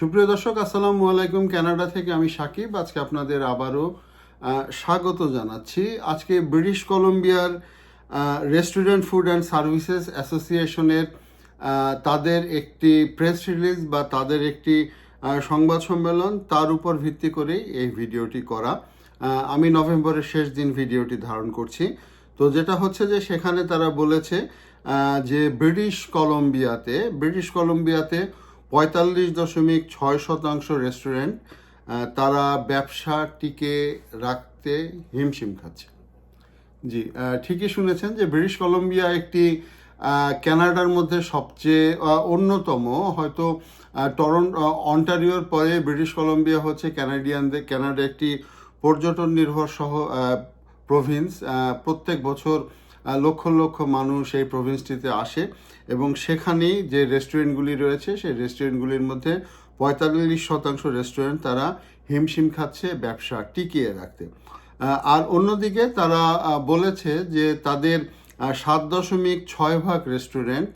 সুপ্রিয় দর্শক, আসসালামু আলাইকুম। কানাডা থেকে আমি সাকিব। আজকে আপনাদের আবারও স্বাগত জানাচ্ছি। আজকে ব্রিটিশ কলম্বিয়ার রেস্টুরেন্ট ফুড অ্যান্ড সার্ভিসেস অ্যাসোসিয়েশনের তাদের একটি প্রেস রিলিজ বা তাদের একটি সংবাদ সম্মেলন। তার উপর ভিত্তি করেই এই ভিডিওটি করা। আমি নভেম্বরের শেষ দিন ভিডিওটি ধারণ করছি। তো যেটা হচ্ছে যে, সেখানে তারা বলেছে যে ব্রিটিশ কলম্বিয়াতে ব্রিটিশ কলম্বিয়াতে পঁয়তাল্লিশ দশমিক ছয় শতাংশ রেস্টুরেন্ট তারা ব্যবসা টিকে রাখতে হিমশিম খাচ্ছে। জি ঠিকই শুনেছেন যে ব্রিটিশ কলম্বিয়া একটি ক্যানাডার মধ্যে সবচেয়ে অন্যতম, হয়তো টরন অন্টারিওর পরে ব্রিটিশ কলম্বিয়া হচ্ছে ক্যানাডিয়ানদের কানাডা একটি পর্যটন নির্ভর সহ প্রভিন্স প্রত্যেক বছর লক্ষ লক্ষ মানুষ এই প্রভিন্সটিতে আসে এবং সেখানেই যে রেস্টুরেন্টগুলি রয়েছে, সেই রেস্টুরেন্টগুলির মধ্যে পঁয়তাল্লিশ শতাংশ রেস্টুরেন্ট তারা হিমশিম খাচ্ছে, ব্যবসা টিকিয়ে রাখতে। আর অন্যদিকে তারা বলেছে যে তাদের সাত দশমিক ছয় ভাগ রেস্টুরেন্ট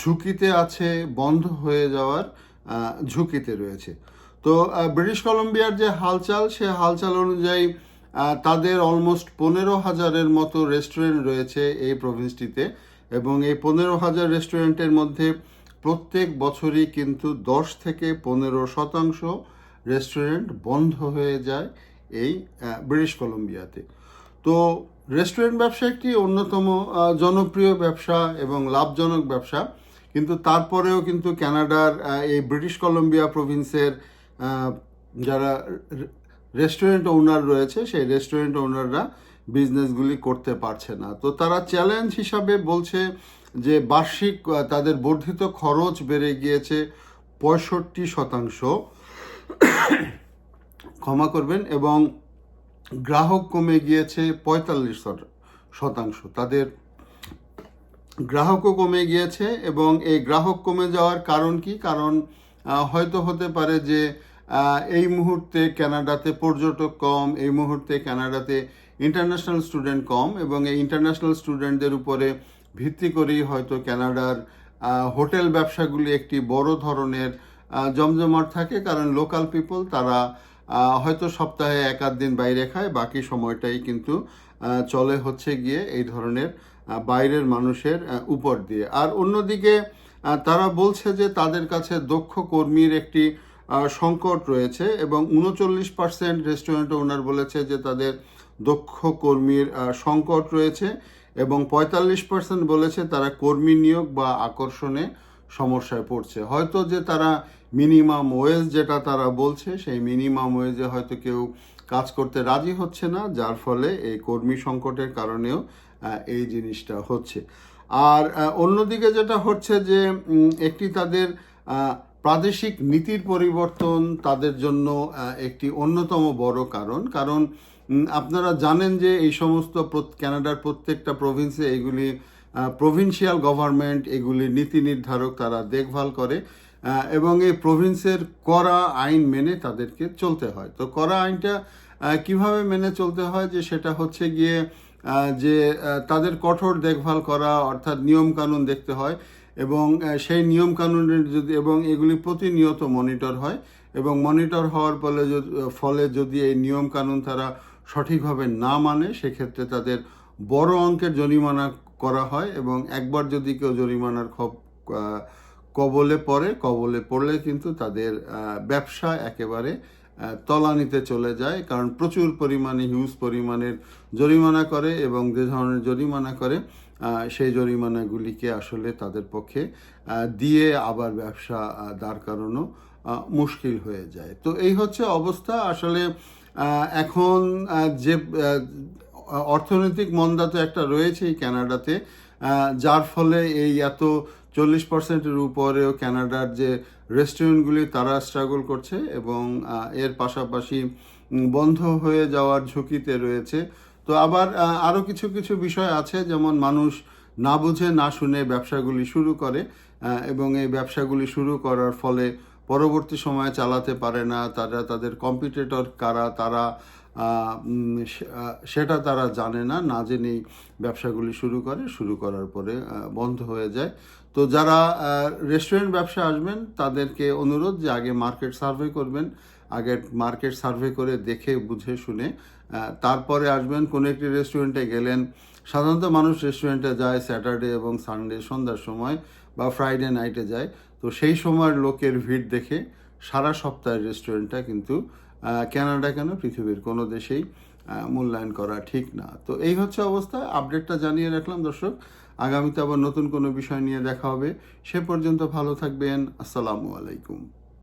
ঝুঁকিতে আছে, বন্ধ হয়ে যাওয়ার ঝুঁকিতে রয়েছে। তো ব্রিটিশ কলম্বিয়ার যে হালচাল, সে হালচাল অনুযায়ী তাদের অলমোস্ট পনেরো হাজারের মতো রেস্টুরেন্ট রয়েছে এই প্রভিন্সটিতে এবং এই পনেরো হাজার রেস্টুরেন্টের মধ্যে প্রত্যেক বছরই কিন্তু দশ থেকে পনেরো শতাংশ রেস্টুরেন্ট বন্ধ হয়ে যায় এই ব্রিটিশ কলম্বিয়াতে তো রেস্টুরেন্ট ব্যবসা একটি অন্যতম জনপ্রিয় ব্যবসা এবং লাভজনক ব্যবসা। কিন্তু তারপরেও কিন্তু কানাডার আহ, এই ব্রিটিশ কলম্বিয়া প্রভিন্সের যারা রেস্টুরেন্ট ওনার রয়েছে, সেই রেস্টুরেন্ট ওনাররা বিজনেসগুলি করতে পারছে না। তো তারা চ্যালেঞ্জ হিসাবে বলছে যে বার্ষিক তাদের বর্ধিত খরচ বেড়ে গিয়েছে পঁয়ষট্টি শতাংশ। ক্ষমা করবেন, এবং গ্রাহক কমে গিয়েছে পঁয়তাল্লিশ শতাংশ। তাদের গ্রাহকও কমে গিয়েছে, এবং এই গ্রাহক কমে যাওয়ার কারণ কি? কারণ হয়তো হতে পারে যে এই মুহূর্তে কানাডাতে পর্যটক কম, এই মুহূর্তে কানাডাতে ইন্টারন্যাশনাল স্টুডেন্ট কম এবং এই ইন্টারন্যাশনাল স্টুডেন্টদের উপরে ভিত্তি করেই হয়তো ক্যানাডার হোটেল ব্যবসাগুলি একটি বড় ধরনের জমজমাট থাকে। কারণ লোকাল পিপল তারা হয়তো সপ্তাহে এক আধ দিন বাইরে খায়, বাকি সময়টাই কিন্তু চলে হচ্ছে গিয়ে এই ধরনের বাইরের মানুষের উপর দিয়ে। আর অন্যদিকে তারা বলছে যে তাদের কাছে দক্ষ কর্মীর একটি সংকট রয়েছে এবং উনচল্লিশ পার্সেন্ট রেস্টুরেন্ট ওনার বলেছে যে তাদের দক্ষ কর্মীর সংকট রয়েছে এবং পঁয়তাল্লিশ পার্সেন্ট বলেছে তারা কর্মী নিয়োগ বা আকর্ষণে সমস্যায় পড়ছে। হয়তো যে তারা মিনিমাম ওয়েজ যেটা তারা বলছে, সেই মিনিমাম ওয়েজে হয়তো কেউ কাজ করতে রাজি হচ্ছে না, যার ফলে এই কর্মী সংকটের কারণেও এই জিনিসটা হচ্ছে। আর অন্যদিকে যেটা হচ্ছে যে একটি তাদের প্রাদেশিক নীতির পরিবর্তন তাদের জন্য একটি অন্যতম বড় কারণ। কারণ আপনারা জানেন যে এই সমস্ত কানাডার প্রত্যেকটা প্রভিন্সে এগুলি প্রভিন্সিয়াল গভর্নমেন্ট এগুলি নীতি নির্ধারক তারা দেখভাল করে এবং এই প্রভিন্সের করা আইন মেনে তাদেরকে চলতে হয়। তো করা আইনটা কীভাবে মেনে চলতে হয় যে সেটা হচ্ছে গিয়ে যে তাদের কঠোর দেখভাল করা, অর্থাৎ নিয়মকানুন দেখতে হয় এবং সেই নিয়ম কানুনের যদি, এবং এগুলি প্রতিনিয়ত মনিটর হয় এবং মনিটর হওয়ার ফলে ফলে যদি এই নিয়ম কানুন তারা সঠিকভাবে না মানে সেক্ষেত্রে তাদের বড় অঙ্কের জরিমানা করা হয় এবং একবার যদি কেউ জরিমানার কবলে পড়ে, কবলে পড়লে কিন্তু তাদের ব্যবসা একেবারে তলানিতে চলে যায় কারণ প্রচুর পরিমাণে হিউজ পরিমাণের জরিমানা করে এবং যে ধরনের জরিমানা করে সেই জরিমানাগুলিকে আসলে তাদের পক্ষে দিয়ে আবার ব্যবসা দাঁড় করানো মুশকিল হয়ে যায়। তো এই হচ্ছে অবস্থা। আসলে এখন যে অর্থনৈতিক মন্দা তো একটা রয়েছেই কানাডাতে আহ, যার ফলে এই এত চল্লিশ পার্সেন্টের উপরেও কানাডার যে রেস্টুরেন্টগুলি, তারা স্ট্রাগল করছে এবং এর পাশাপাশি বন্ধ হয়ে যাওয়ার ঝুঁকিতে রয়েছে। তো আবার আরও কিছু কিছু বিষয় আছে, যেমন মানুষ না বুঝে, না শুনে ব্যবসাগুলি শুরু করে এবং এই ব্যবসাগুলি শুরু করার ফলে পরবর্তী সময়ে চালাতে পারে না, তারা তাদের কম্পিটিটর কারা, তারা সেটা তারা জানে না না জেনেই ব্যবসাগুলি শুরু করে, শুরু করার পরে বন্ধ হয়ে যায়। তো যারা রেস্টুরেন্ট ব্যবসা আসবেন, তাদেরকে অনুরোধ যে আগে মার্কেট সার্ভে করবেন, আগে মার্কেট সার্ভে করে দেখে, বুঝে, শুনে তারপরে আসবেন, কোনো একটি রেস্টুরেন্টে গেলেন। সাধারণত মানুষ রেস্টুরেন্টে যায় স্যাটারডে এবং সানডে সন্ধ্যার সময় বা ফ্রাইডে নাইটে যায়। তো সেই সময়ের লোকের ভিড় দেখে সারা সপ্তাহের রেস্টুরেন্টটা কিন্তু কেনাডা কেন, পৃথিবীর কোনো দেশেই। মূল্যায়ন করা ঠিক না। তো এই হচ্ছে অবস্থা। আপডেটটা জানিয়ে রাখলাম দর্শক। আগামীতে আবার নতুন কোনো বিষয় নিয়ে দেখা হবে। সে পর্যন্ত ভালো থাকবেন। আসসালামু আলাইকুম।